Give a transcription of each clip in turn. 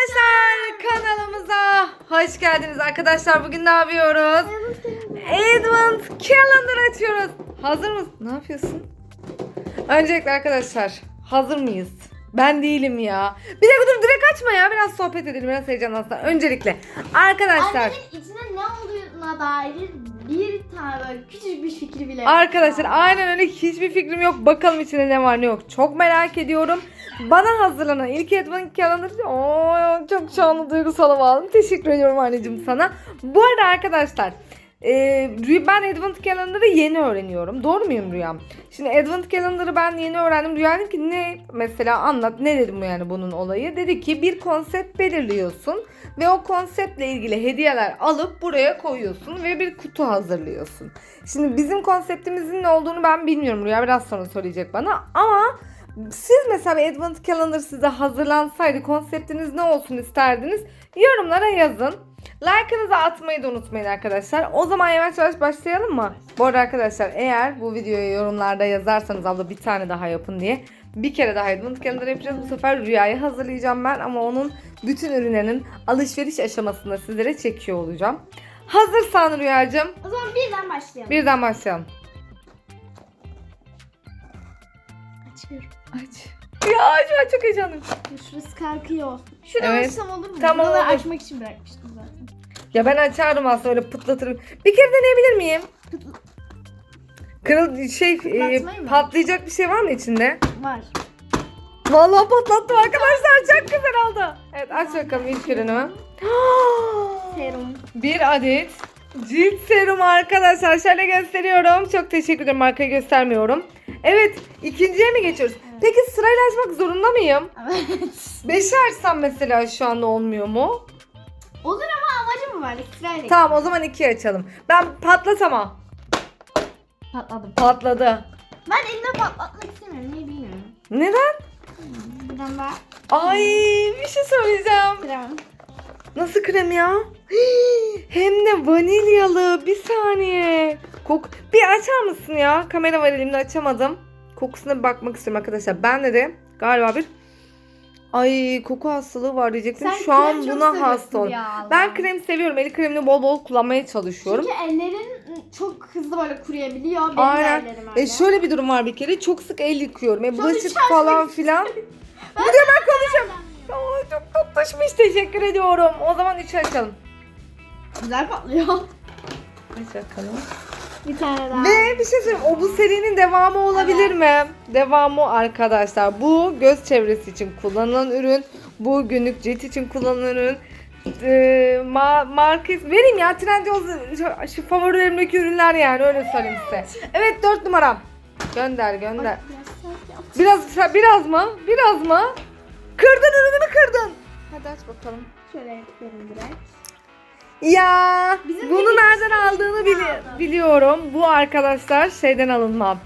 Arkadaşlar kanalımıza hoş geldiniz arkadaşlar. Bugün ne yapıyoruz? Advent Calendar açıyoruz. Hazır mısın? Ne yapıyorsun? Öncelikle arkadaşlar hazır mıyız? Ben değilim ya. Bir dakika dur direkt açma ya. Biraz sohbet edelim. Biraz heyecanlansın. Öncelikle arkadaşlar. Annemin içine ne olduğuna dair bir tane böyle küçük bir fikri bile yok. Arkadaşlar aynen öyle hiçbir fikrim yok. Bakalım içinde ne var ne yok. Çok merak ediyorum. Bana hazırlanan ilk Advent Calendar. Oo, çok şu duygusal aldım. Teşekkür ediyorum anneciğim sana. Bu arada arkadaşlar e, Rüya- ben Advent Calendar'ı yeni öğreniyorum. Doğru muyum Rüyam? Şimdi Advent Calendar'ı ben yeni öğrendim. Rüya dedim ki ne mesela anlat ne dedim yani bunun olayı. Dedi ki bir konsept belirliyorsun ve o konseptle ilgili hediyeler alıp buraya koyuyorsun ve bir kutu hazırlıyorsun. Şimdi bizim konseptimizin ne olduğunu ben bilmiyorum. Rüya biraz sonra söyleyecek bana ama siz mesela bir Advent Calendar size hazırlansaydı konseptiniz ne olsun isterdiniz? Yorumlara yazın. Like'ınızı atmayı da unutmayın arkadaşlar. O zaman yavaş yavaş başlayalım mı? Bu arada arkadaşlar eğer bu videoyu yorumlarda yazarsanız abla bir tane daha yapın diye bir kere daha Advent Calendar yapacağız. Bu sefer Rüya'yı hazırlayacağım ben ama onun bütün ürünlerinin alışveriş aşamasında sizlere çekiyor olacağım. Hazırsan Rüyacığım O zaman birden başlayalım. birden başlayalım. Açıyorum. Aç. Ya şu an çok heyecanlıyım. Şurası kalkıyor. Şuradan Evet. açsam olur mu? Tamam, Buraları olur. açmak için bırakmıştım zaten. Ya ben açardım aslında öyle pıtlatırım. Bir kere deneyebilir miyim? Kırıl şey e, Patlatmayı mı? patlayacak bir şey var mı içinde? Var. Vallahi patlattım arkadaşlar çok güzel oldu. Evet aç bakalım ilk ürünü. Serum. bir adet cilt serum arkadaşlar. Şöyle gösteriyorum. Çok teşekkür ederim markayı göstermiyorum. Evet ikinciye mi geçiyoruz? Peki sırayla açmak zorunda mıyım? Evet. Beşi açsam mesela şu anda olmuyor mu? olur ama amacı mı var? Sırayla. Tamam o zaman ikiye açalım. Ben patlatamam. Patladım. Patladı. Ben elimde patlatmak istemiyorum. Niye bilmiyorum. Neden? Buradan daha Ay bir şey söyleyeceğim. krem. Nasıl krem ya? Hii, Hem de vanilyalı. Bir saniye. Kok bir açar mısın ya? Kamera var elimde açamadım. Kokusuna bir bakmak istiyorum arkadaşlar. Ben de galiba bir Ay koku hastalığı var diyecektim. Sen Şu an buna hasta oldum. Ben krem seviyorum. El kremini bol bol kullanmaya çalışıyorum. Çünkü ellerin çok hızlı böyle kuruyabiliyor. Benim Aynen. de ellerim öyle. E şöyle bir durum var bir kere. Çok sık el yıkıyorum. E bulaşık falan filan. Bir de ben konuşayım. Aa, çok tatlışmış. Teşekkür ediyorum. O zaman üçü açalım. Güzel patlıyor. Aç bakalım. Bir tane daha. Ve bir şey söyleyeyim. O bu serinin devamı olabilir mi? Devamı arkadaşlar. Bu göz çevresi için kullanılan ürün. Bu günlük cilt için kullanılan ürün. Ee, ma marka vereyim ya Trendyol şu, şu favorilerimdeki ürünler yani öyle söyleyeyim size. Evet 4 numaram. Gönder gönder. Biraz biraz mı? Biraz mı? Kırdın ürünümü kırdın. Hadi aç bakalım. Şöyle yapıyorum direkt. Ya Bizim bunu de nereden aldığını bili- aldım. biliyorum. Bu arkadaşlar şeyden alınma.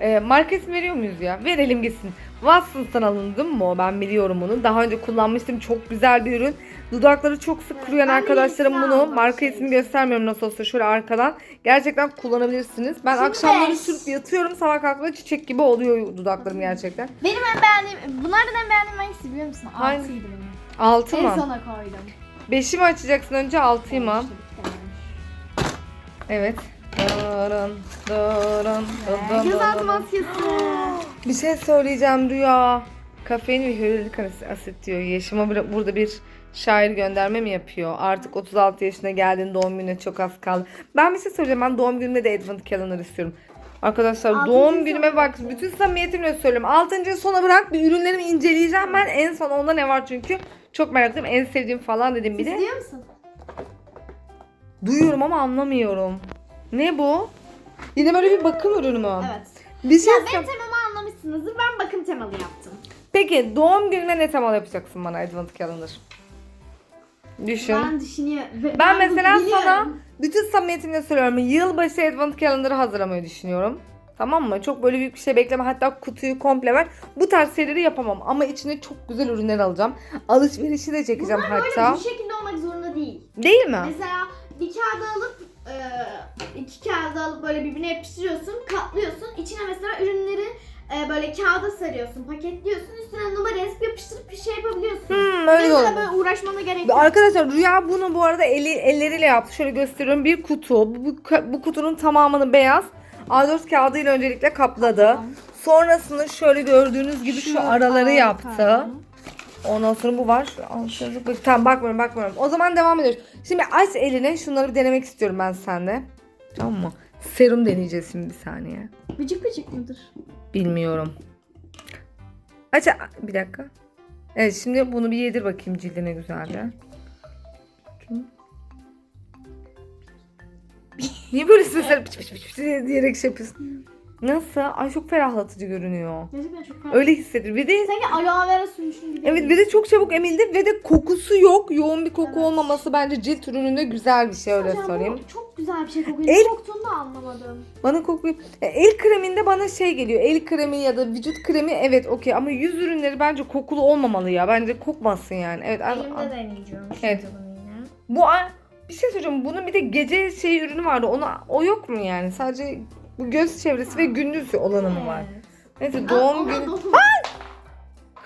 E, marka ismi veriyor muyuz ya? Verelim gitsin. Watsons'tan alındı mı? Ben biliyorum bunu. Daha önce kullanmıştım. Çok güzel bir ürün. Dudakları çok sık Evet, kuruyan arkadaşlarım bunu. Marka şey. ismi göstermiyorum nasıl olsa şöyle arkadan. Gerçekten kullanabilirsiniz. Ben Şimdi akşamları beş. sürüp yatıyorum. Sabah kalktığımda çiçek gibi oluyor dudaklarım gerçekten. Benim en beğendiğim, bunlardan en beğendiğim hangisi biliyor musun? Altıydı benim. Altı En mı? sona koydum. Beşi mi açacaksın önce altıyı mı? Evet. Dırın, dırın, dırın, maskesi. Bir şey söyleyeceğim Rüya. Kafein ve hyaluronik asit diyor. Yaşıma burada bir şair gönderme mi yapıyor? Artık 36 yaşına geldin doğum gününe çok az kaldı. Ben bir şey söyleyeceğim. Ben doğum günümde de Advent Calendar istiyorum. Arkadaşlar Altıncı doğum günüme bak. Bütün samimiyetimle söylüyorum. 6. sona bırak bir ürünlerimi inceleyeceğim ben. En son onda ne var çünkü. Çok merak ettim. En sevdiğim falan dedim bir de. İzliyor musun? Duyuyorum ama anlamıyorum. Ne bu? Yine böyle bir bakım ürünü mü? Evet. Bir şey Ya benim temamı anlamışsınızdır. Ben bakım temalı yaptım. Peki doğum gününe ne temalı yapacaksın bana Advent Calendar? Düşün. Ben, Ben düşünüyorum. Ve mesela biliyorum. sana bütün samimiyetimle söylüyorum. Yılbaşı Advent Calendar'ı hazırlamayı düşünüyorum. Tamam mı? Çok böyle büyük bir şey bekleme. Hatta kutuyu komple ver. Bu tarz şeyleri yapamam. Ama içine çok güzel ürünler alacağım. Alışverişi de çekeceğim Bunlar hatta. böyle bu şekilde olmak zorunda değil. Değil mi? Mesela bir kağıda alıp e, iki kağıda alıp böyle birbirine yapıştırıyorsun, katlıyorsun. İçine mesela ürünleri e, böyle kağıda sarıyorsun, paketliyorsun. Üstüne numara yazıp yapıştırıp bir şey yapabiliyorsun. Hmm, öyle de böyle uğraşmana gerek yok. Arkadaşlar Rüya bunu bu arada eli, elleriyle yaptı. Şöyle gösteriyorum. Bir kutu. Bu, bu, bu kutunun tamamını beyaz A4 kağıdıyla öncelikle kapladı. Sonrasında şöyle gördüğünüz gibi şu, araları yaptı. Ondan sonra bu var. Al şunu bak- Tamam bakmıyorum bakmıyorum. O zaman devam ediyoruz. Şimdi aç eline şunları bir denemek istiyorum ben sende. Tamam mı? Serum deneyeceğiz şimdi bir saniye. Bıcık bıcık mıdır? Bilmiyorum. Aç bir dakika. Evet şimdi bunu bir yedir bakayım cildine güzelce. Niye böyle sesler pıç pıç pıç diyerek şey yapıyorsun? Nasıl? Ay çok ferahlatıcı görünüyor. Gerçekten çok farklı. Öyle hissedir. Bir de Sanki aloe vera sürmüşüm gibi. evet bir de çok çabuk emildi ve de kokusu yok. Yoğun bir koku olmaması bence cilt ürününde güzel bir şey öyle Hocam bu söyleyeyim. Çok güzel bir şey kokuyor. El- Ne koktuğunu da anlamadım. Bana kokuyu... E, El kreminde bana şey geliyor. El kremi ya da vücut kremi evet okey ama yüz ürünleri bence kokulu olmamalı ya. Bence kokmasın yani. Evet. an- an- Elimde deneyeceğim. Evet. Bunu yine. Bu a- bir şey söyleyeceğim. Bunun bir de gece şey ürünü vardı. Ona o yok mu yani? Sadece bu göz çevresi ve gündüz olanı mı var? Neyse doğum günü. doğum-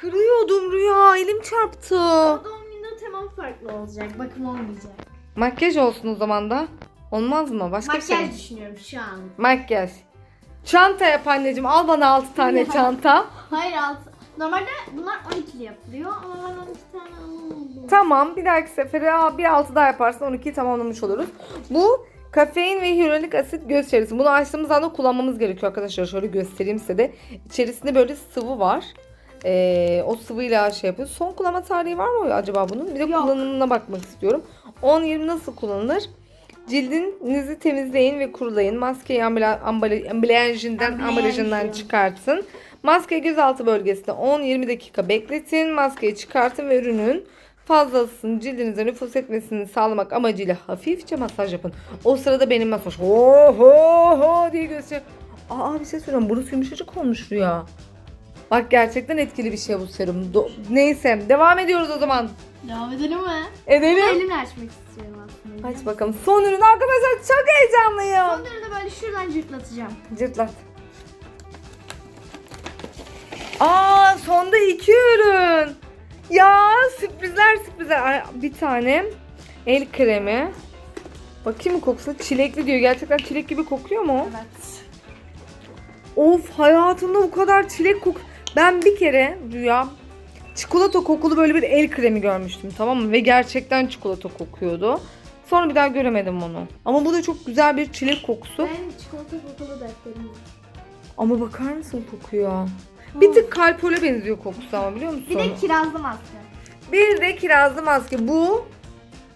Kırıyordum Rüya. Elim çarptı. Ama doğum günü temam farklı olacak. Bakım olmayacak. Makyaj olsun o zaman da. Olmaz mı? Başka bir şey mi? Makyaj düşünüyorum şu an. Makyaj. Çanta yap anneciğim. Al bana 6 tane çanta. Hayır altı. Normalde bunlar 12'li yapılıyor ama ben 12 tane alamadım. Tamam bir dahaki sefere aa, bir altı daha yaparsın 12'yi tamamlamış oluruz. Bu kafein ve hyaluronik asit göz çevresi. Bunu açtığımız anda kullanmamız gerekiyor arkadaşlar. Şöyle göstereyim size de. İçerisinde böyle sıvı var. Ee, o sıvıyla şey yapıyor. Son kullanma tarihi var mı acaba bunun? Bir de Yok. kullanımına bakmak istiyorum. 10-20 nasıl kullanılır? Cildinizi temizleyin ve kurulayın. Maskeyi ambala- ambala- ambalajından, Ambalajı. ambalajından çıkartın. Maskeyi gözaltı bölgesinde 10-20 dakika bekletin. Maskeyi çıkartın ve ürünün fazlasının cildinize nüfus etmesini sağlamak amacıyla hafifçe masaj yapın. O sırada benim masaj ho ho ho diye gösteriyor. Aa bir şey söyleyeyim burası yumuşacık olmuş Rüya. Bak gerçekten etkili bir şey bu serum. Do- Neyse devam ediyoruz o zaman. Devam edelim mi? Edelim. Elimle açmak istiyorum aslında. Aç bakalım. Son ürün arkadaşlar çok heyecanlıyım. Onları da böyle şuradan cırtlatacağım. Cırtlat. Aa sonda iki ürün. Ya sürprizler sürprizler. Ay, Bir tane el kremi. Bakayım mı kokusuna? Çilekli diyor. Gerçekten çilek gibi kokuyor mu? Evet. Of hayatımda bu kadar çilek kok. Ben bir kere Rüya çikolata kokulu böyle bir el kremi görmüştüm tamam mı? Ve gerçekten çikolata kokuyordu. Sonra bir daha göremedim onu. Ama bu da çok güzel bir çilek kokusu. Ben çikolata kokulu defterim. Ama bakar mısın kokuyor? Bir tık kalpole benziyor kokusu ama biliyor musun? Bir de kirazlı maske. Bir de kirazlı maske. Bu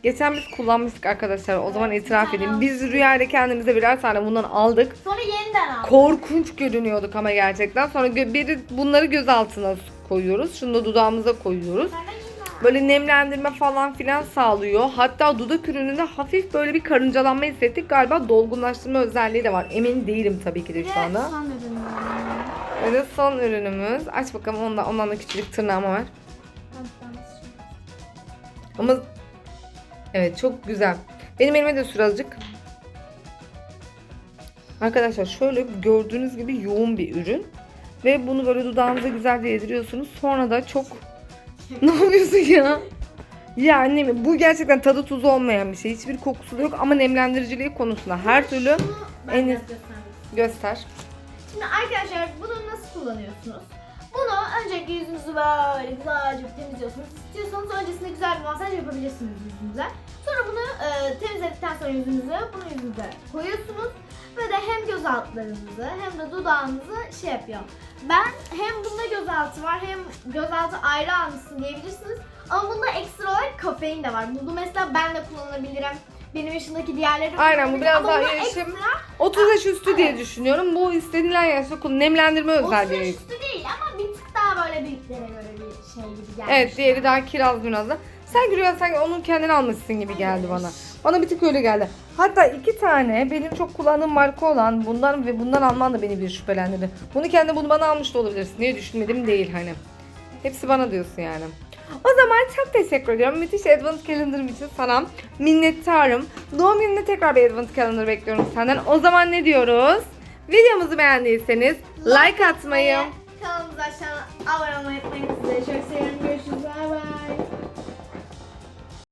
geçen biz kullanmıştık arkadaşlar. O zaman itiraf tane edeyim. Biz rüyayla kendimize birer tane bundan aldık. Sonra yeniden aldım. Korkunç görünüyorduk ama gerçekten. Sonra gö- biri bunları göz altına koyuyoruz. Şunu da dudağımıza koyuyoruz. Sonra yeniden. Böyle nemlendirme falan filan sağlıyor. Hatta dudak ürününde hafif böyle bir karıncalanma hissettik. Galiba dolgunlaştırma özelliği de var. Emin değilim tabii ki de Bir de şu anda. son ürünüm. Ve de son ürünümüz. Aç bakalım ondan, ondan da küçücük tırnağıma var. Ama evet çok güzel. Benim elime de sür azıcık. Arkadaşlar şöyle gördüğünüz gibi yoğun bir ürün. Ve bunu böyle dudağınıza güzelce yediriyorsunuz. Sonra da çok... ne yapıyorsun ya? Ya annem bu gerçekten tadı tuzu olmayan bir şey. Hiçbir kokusu da yok ama nemlendiriciliği konusunda her türlü en- göster. Şimdi arkadaşlar bunu nasıl kullanıyorsunuz? Bunu öncelikle yüzünüzü böyle güzelce temizliyorsunuz. İstiyorsanız öncesinde güzel bir masaj yapabilirsiniz yüzünüze. Sonra bunu e, temizledikten sonra yüzünüzü bunu yüzünüze koyuyorsunuz. Ve de hem göz altlarınızı hem de dudağınızı şey yapıyor. Ben hem bunda gözaltı var hem gözaltı ayrı almışsın diyebilirsiniz. Ama bunda ekstra olarak kafein de var. Bunu mesela ben de kullanabilirim. Benim yaşındaki diğerleri Aynen, bu biraz daha yaşım- ekstra 30 yaş üstü diye düşünüyorum. Bu istenilen yaşta kullan- nemlendirme 30 yaş özelliği. üstü değil ama bir tık daha böyle büyüklere göre bir şey gibi geldi. Evet diğeri daha kiraz biraz da. Sen Rüya sanki onun kendini almışsın gibi geldi bana. Bana bir tık öyle geldi. Hatta iki tane benim çok kullandığım marka olan bundan ve bundan alman da beni bir şüphelendirdi. Bunu kendi bunu bana almış da olabilirsin diye düşünmedim değil hani. Hepsi bana diyorsun yani. O zaman çok teşekkür ediyorum. Müthiş Advent Calendar'ım için sana minnettarım. Doğum gününde tekrar bir Advent Calendar bekliyorum senden. O zaman ne diyoruz? Videomuzu beğendiyseniz like atmayı, Kanalımıza aşağıdan abone olmayı unutmayın. Sizleri çok seviyorum. Görüşürüz.